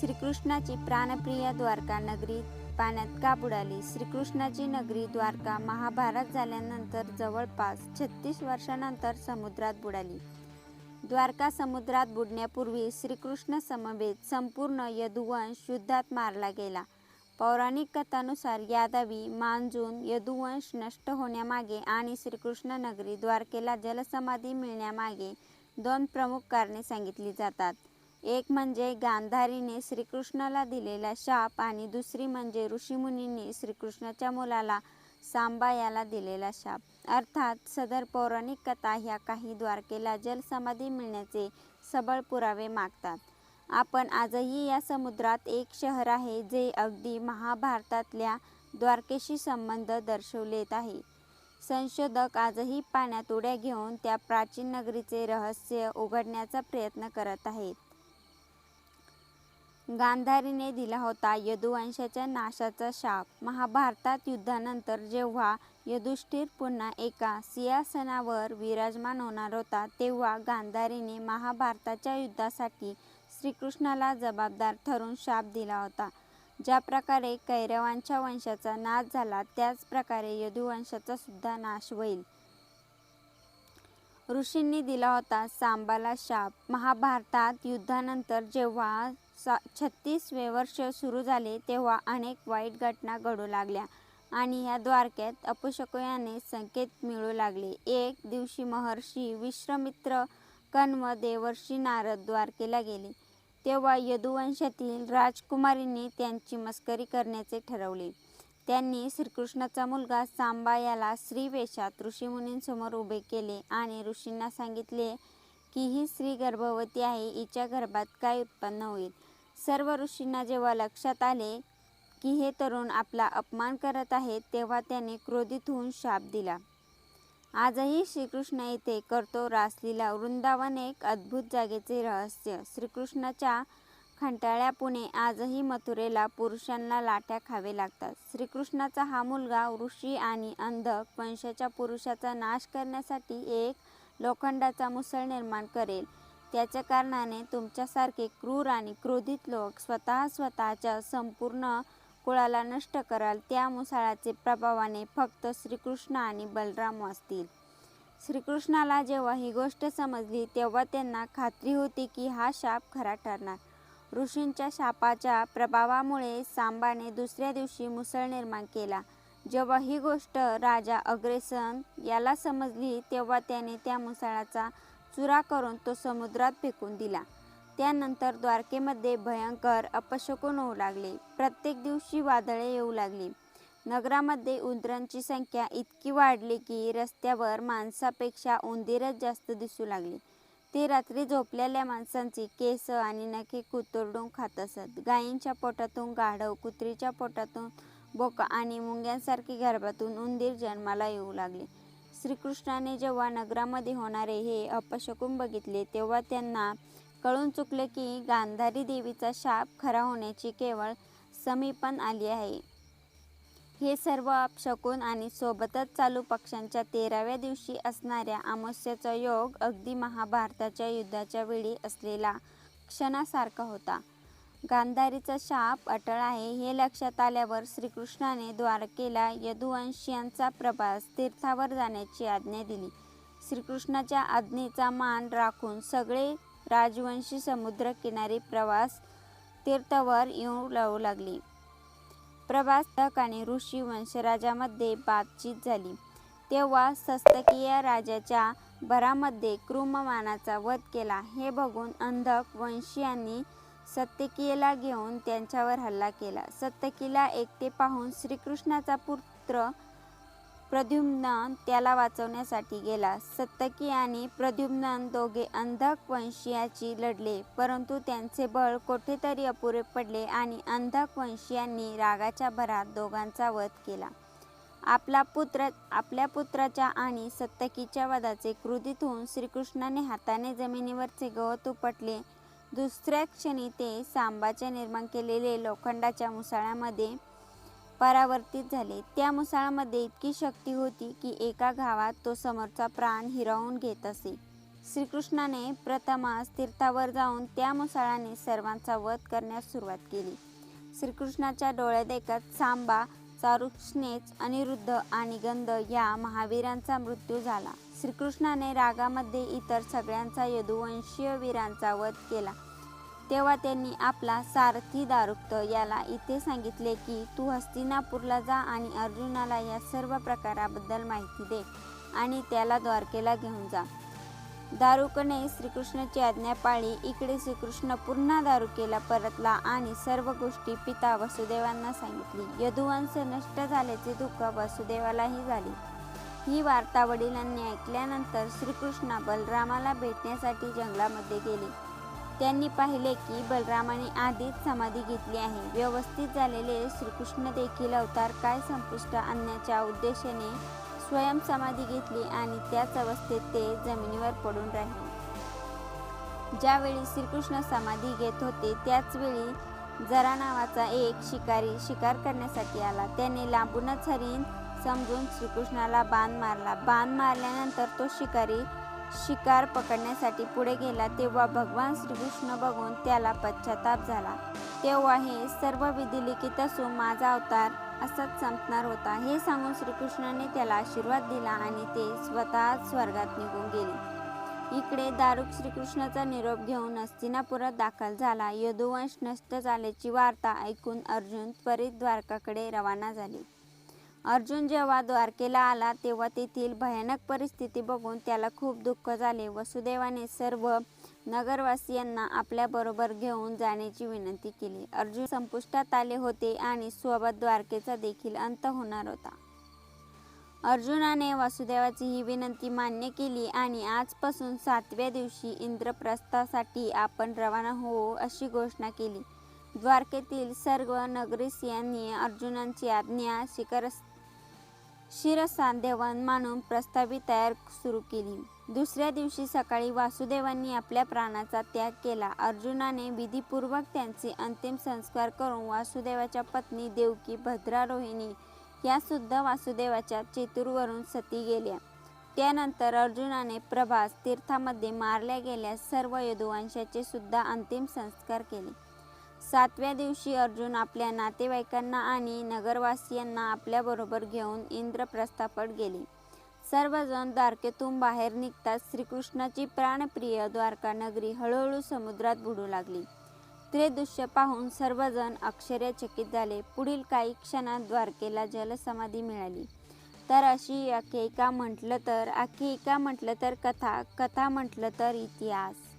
श्रीकृष्णाची प्राणप्रिय द्वारका नगरी पाण्यात का बुडाली श्रीकृष्णाची नगरी द्वारका महाभारत झाल्यानंतर जवळपास छत्तीस वर्षानंतर समुद्रात बुडाली. द्वारका समुद्रात बुडण्यापूर्वी श्रीकृष्ण समवेत संपूर्ण यदुवंश युद्धात मारला गेला. पौराणिक कथानुसार यादवी मांजून यदुवंश नष्ट होण्यामागे आणि श्रीकृष्ण नगरी द्वारकेला जलसमाधी मिळण्यामागे दोन प्रमुख कारणे सांगितली जातात. एक म्हणजे गांधारीने श्रीकृष्णाला दिलेला शाप आणि दुसरी म्हणजे ऋषीमुनींनी श्रीकृष्णाच्या मुलाला सांबा याला दिलेला शाप. अर्थात सदर पौराणिक कथा ह्या काही द्वारकेला जलसमाधी मिळण्याचे सबळ पुरावे मागतात. आपण आजही या समुद्रात एक शहर आहे जे अगदी महाभारतातल्या द्वारकेशी संबंध दर्शवलेत आहे. संशोधक आजही पाण्यात उड्या घेऊन त्या प्राचीन नगरीचे रहस्य उघडण्याचा प्रयत्न करत आहेत. गांधारीने दिला होता यदुवंशाच्या नाशाचा शाप. महाभारतात युद्धानंतर जेव्हा युधिष्ठिर पुन्हा एका सिंहासनावर विराजमान होणार होता तेव्हा गांधारीने महाभारताच्या युद्धासाठी श्रीकृष्णाला जबाबदार ठरून शाप दिला होता. ज्या प्रकारे कैरवांच्या वंशाचा नाश झाला त्याच प्रकारे यदुवंशाचा सुद्धा नाश होईल. ऋषींनी दिला होता सांबाला शाप. महाभारतात युद्धानंतर जेव्हा सा छत्तीसवे वर्ष सुरू झाले तेव्हा अनेक वाईट घटना घडू लागल्या आणि या द्वारकेत अपशकुयाने संकेत मिळू लागले. एक दिवशी महर्षी विश्वमित्र कण्व देवर्षी नारद द्वारकेला गेले. तेव्हा यदुवंशातील राजकुमारींनी त्यांची मस्करी करण्याचे ठरवले. त्यांनी श्रीकृष्णाचा मुलगा सांबा याला स्त्रीवेशात ऋषीमुनींसमोर उभे केले आणि ऋषींना सांगितले की ही स्त्री गर्भवती आहे हिच्या गर्भात काय उत्पन्न होईल? सर्व ऋषींना जेव्हा लक्षात आले की हे तरुण आपला अपमान करत आहेत तेव्हा त्याने क्रोधित होऊन शाप दिला. आजही श्रीकृष्ण येथे करतो रासलीला वृंदावन एक अद्भुत जागेचे रहस्य. श्रीकृष्णाच्या खंटाळ्यापुणे आजही मथुरेला पुरुषांना लाट्या खावे लागतात. श्रीकृष्णाचा हा मुलगा ऋषी आणि अंधक वंशाच्या पुरुषाचा नाश करण्यासाठी एक लोखंडाचा मुसळ निर्माण करेल. त्याच्या कारणाने तुमच्यासारखे क्रूर आणि क्रोधित लोक स्वतः स्वतःच्या संपूर्ण कुळाला नष्ट कराल. त्या मुसळाचे प्रभावाने फक्त श्रीकृष्ण आणि बलराम वाचतील श्रीकृष्णाला जेव्हा ही गोष्ट समजली तेव्हा त्यांना खात्री होती की हा शाप खरा ठरणार. ऋषींच्या शापाच्या प्रभावामुळे सांबाने दुसऱ्या दिवशी मुसळ निर्माण केला. जेव्हा ही गोष्ट राजा अग्रेसन याला समजली तेव्हा त्याने त्या मुसळाचा चुरा करून तो समुद्रात फेकून दिला. त्यानंतर द्वारकेमध्ये भयंकर अपशकून होऊ लागले. प्रत्येक दिवशी वादळे येऊ लागली. नगरामध्ये उंदरांची संख्या इतकी वाढली की रस्त्यावर माणसापेक्षा उंदीरच जास्त दिसू लागली. ते रात्री झोपलेल्या माणसांची केस आणि नखे कुतरडून खात असत. गायींच्या पोटातून गाढव कुत्रीच्या पोटातून बोका आणि मुंग्यांसारखी गर्भातून उंदीर जन्माला येऊ लागले. श्रीकृष्णाने जेव्हा नगरामध्ये होणारे हे अपशकून बघितले तेव्हा त्यांना कळून चुकले की गांधारी देवीचा शाप खरा होण्याची केवळ समीपन आली आहे. हे सर्व अपशकून आणि सोबतच चालू पक्षांच्या तेराव्या दिवशी असणाऱ्या अमावस्याचा योग अगदी महाभारताच्या युद्धाच्या वेळी असलेला क्षणासारखा होता. गांधारीचा शाप अटळ आहे हे लक्षात आल्यावर श्रीकृष्णाने द्वारकेला यदुवंशियांचा प्रभास तीर्थावर जाण्याची आज्ञा दिली. श्रीकृष्णाच्या आज्ञेचा मान राखून सगळे राजवंशी समुद्रकिनारी प्रवास तीर्थवर येऊ लावू लागले. तक आणि ऋषी वंशराजामध्ये बातचीत झाली. तेव्हा सस्तकीय राजाच्या भरामध्ये कृममानाचा वध केला. हे बघून अंधक वंशीयांनी सत्यकीला घेऊन त्यांच्यावर हल्ला केला. सत्यकीला एकटे पाहून श्रीकृष्णाचा पुत्र प्रद्युम्न त्याला वाचवण्यासाठी गेला. सत्यकी आणि प्रद्युम्न दोघे अंधक वंशीयाची लढले परंतु त्यांचे बळ कोठेतरी अपुरे पडले आणि अंधक वंशीयांनी रागाच्या भरात दोघांचा वध केला. आपला पुत्र आपल्या पुत्राच्या आणि सत्यकीच्या वधाचे क्रोधित होऊन श्रीकृष्णाने हाताने जमिनीवरचे गवत उपटले. दुसऱ्या क्षणी ते सांबाचे निर्माण केलेले लोखंडाच्या मुसाळ्यामध्ये परावर्तित झाले. त्या मुसाळामध्ये इतकी शक्ती होती की एका घावात तो समोरचा प्राण हिरावून घेत असे. श्रीकृष्णाने प्रथमास तीर्थावर जाऊन त्या मुसाळाने सर्वांचा वध करण्यास सुरुवात केली. श्रीकृष्णाच्या डोळ्यात देखत सांबा चारुक्षनेच अनिरुद्ध आणि गंध या महावीरांचा मृत्यू झाला. श्रीकृष्णाने रागामध्ये इतर सगळ्यांचा यदुवंशीय वीरांचा वध केला. तेव्हा त्यांनी आपला सारथी दारुक्त याला इथे सांगितले की तू हस्तिनापूरला जा आणि अर्जुनाला या सर्व प्रकाराबद्दल माहिती दे आणि त्याला द्वारकेला घेऊन जा. दारुकने श्रीकृष्णाची आज्ञा पाळली. इकडे श्रीकृष्ण पुन्हा दारुकेला परतला आणि सर्व गोष्टी पिता वसुदेवांना सांगितली. यदुवंश नष्ट झाल्याचे दुःख वसुदेवालाही झाले. ही वार्ता वडिलांनी ऐकल्यानंतर श्रीकृष्ण बलरामाला भेटण्यासाठी जंगलामध्ये गेले. त्यांनी पाहिले की बलरामाने आधीच समाधी घेतली आहे. व्यवस्थित झालेले श्रीकृष्ण देखील अवतार काय संपुष्ट आणण्याच्या उद्देशाने स्वयं समाधी घेतली आणि त्याच अवस्थेत ते जमिनीवर पडून राहिले. ज्यावेळी श्रीकृष्ण समाधी घेत होते त्याचवेळी जरा नावाचा एक शिकारी शिकार करण्यासाठी आला. त्याने लांबूनच हरिण समजून श्रीकृष्णाला बाण मारला. बाण मारल्यानंतर तो शिकारी शिकार पकडण्यासाठी पुढे गेला तेव्हा भगवान श्रीकृष्ण बघून त्याला पश्चाताप झाला. तेव्हा हे सर्व विधी लिखित असून माझा अवतार असाच संपणार होता. हे सांगून श्रीकृष्णाने त्याला आशीर्वाद दिला आणि ते स्वतः स्वर्गात निघून गेले. इकडे दारुक श्रीकृष्णाचा निरोप घेऊन हस्तिनापुरात दाखल झाला. यदुवंश नष्ट झाल्याची वार्ता ऐकून अर्जुन त्वरित द्वारकाकडे रवाना झाले. अर्जुन जेव्हा द्वारकेला आला तेव्हा तेथील भयानक परिस्थिती बघून त्याला खूप दुःख झाले. वसुदेवाने सर्व नगरवासियांना आपल्याबरोबर घेऊन जाण्याची विनंती केली. अर्जुन संपुष्टात आले होते आणि सोबत द्वारकेचा देखील अंत होणार होता. अर्जुनाने वासुदेवाची ही विनंती मान्य केली आणि आजपासून सातव्या दिवशी इंद्रप्रस्थासाठी आपण रवाना होऊ अशी घोषणा केली. द्वारकेतील सर्व नगरीसियांनी अर्जुनांची आज्ञा शिखर शिरसांदेवन मानून प्रस्तावी तयार सुरू केली. दुसऱ्या दिवशी सकाळी वासुदेवांनी आपल्या प्राणाचा त्याग केला. अर्जुनाने विधीपूर्वक त्यांचे अंतिम संस्कार करून वासुदेवाच्या पत्नी देवकी भद्रा रोहिणी या सुद्धा वासुदेवाच्या चेतूरवरून सती गेल्या. त्यानंतर अर्जुनाने प्रभास तीर्थामध्ये मारल्या गेल्या सर्व यदुवंशाचे सुद्धा अंतिम संस्कार केले. सातव्या दिवशी अर्जुन आपल्या नातेवाईकांना आणि नगरवासियांना आपल्याबरोबर घेऊन इंद्रप्रस्थापट गेले. सर्वजण द्वारकेतून बाहेर निघताच श्रीकृष्णाची प्राणप्रिय द्वारका नगरी हळूहळू समुद्रात बुडू लागली. त्रेदृश्य दृश्य पाहून सर्वजण आश्चर्यचकित झाले. पुढील काही क्षणात द्वारकेला जलसमाधी मिळाली. तर अशी आख्यायिका म्हटलं तर आख्यायिका म्हटलं तर कथा कथा म्हटलं तर इतिहास.